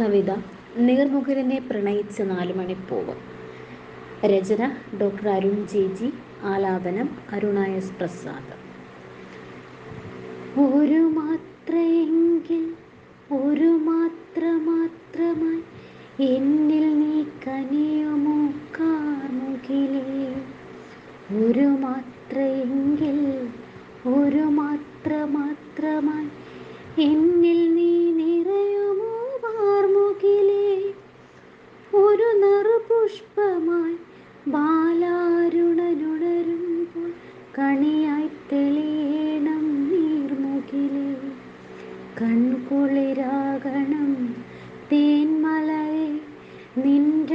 കവിത നീർമുകിലിനെ പ്രണയിച്ച നാലുമണിപ്പൂവ് രചന ഡോക്ടർ അരുൺ ജെ ജി ആലാപനം അരുണ എസ് പ്രസാദ്. ഒരു മാത്രയെങ്കിൽ ഒരു മാത്ര മാത്രമായി എന്നിൽ നീ കനിയുമോ കാർമുകിലേ? ഒരു മാത്രയെങ്കിൽ ഒരു മാത്ര മാത്രമായി എന്നിൽ കണിയായി തെളിയണം നീർമുകിലെ. കൺകുളിരാകണം തേൻമലയെ നിൻ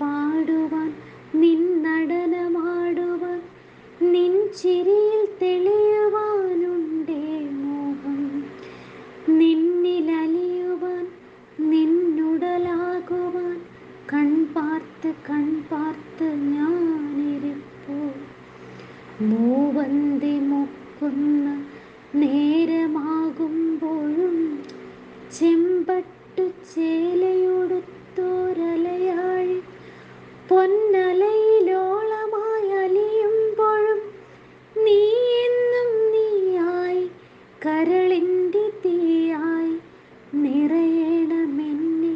പാടുവാൻ നിൻ നടനമാടുവാൻ നിൻ ചിരിയിൽ തെളിയുവാനുണ്ടേ മോഹം. നിന്നിലലിയുവാൻ നിന്നുടലാകുവാൻ കൺപാർത്ത് കൺപാർത്ത് ഞാനിരിപ്പോൾ മൂവന്തി മുക്കുന്ന നേരമാകുമ്പോഴും ചെമ്പട്ടു ചേലയോടുത്തോരലയായി പൊന്നലയിലോളമായി അലിയുമ്പോഴും നീ എന്നും നീയായി കരളിന്റെ തീയായി നിറയണമെന്നെ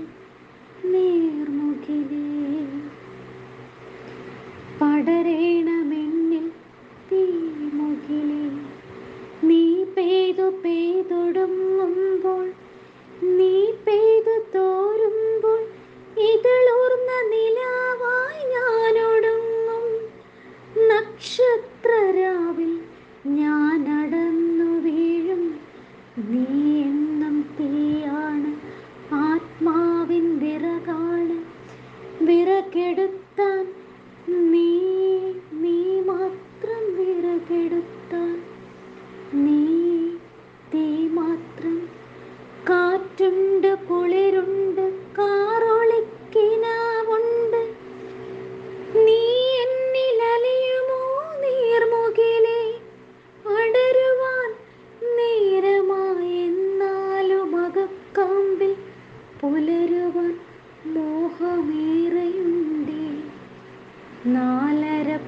നേർമുകിലേ പടരേണമെന്നിൽ തീമുകിലേ നീ പെയ്തു പെയ്തൊടുങ്ങുമ്പോൾ നീ പെയ്തു തോരുമ്പോൾ ഇതളൂർന്ന നിലാവായി ഞാനൊടുങ്ങും. നക്ഷത്രരാവിൽ ഞാൻ അടന്നു വീഴും. നീ എന്നും തീയാണ് ആത്മാവിൻ വിറകാണ്. വിറകെടുത്താൻ നീ നീ മാത്രം വിറകെടുത്താൻ നീ തീ മാത്രം കാറ്റുണ്ട് കുളിരുണ്ട് കാറൊളിക്കിനാവുണ്ട്. നീ എന്നിലലിയുമോ നീർമുകിലെ? അടരുവാൻ നേരമായെന്നാലും അകക്കാമ്പിൽ പുലരുവാൻ മോഹമേറെയുണ്ടേ. നാലര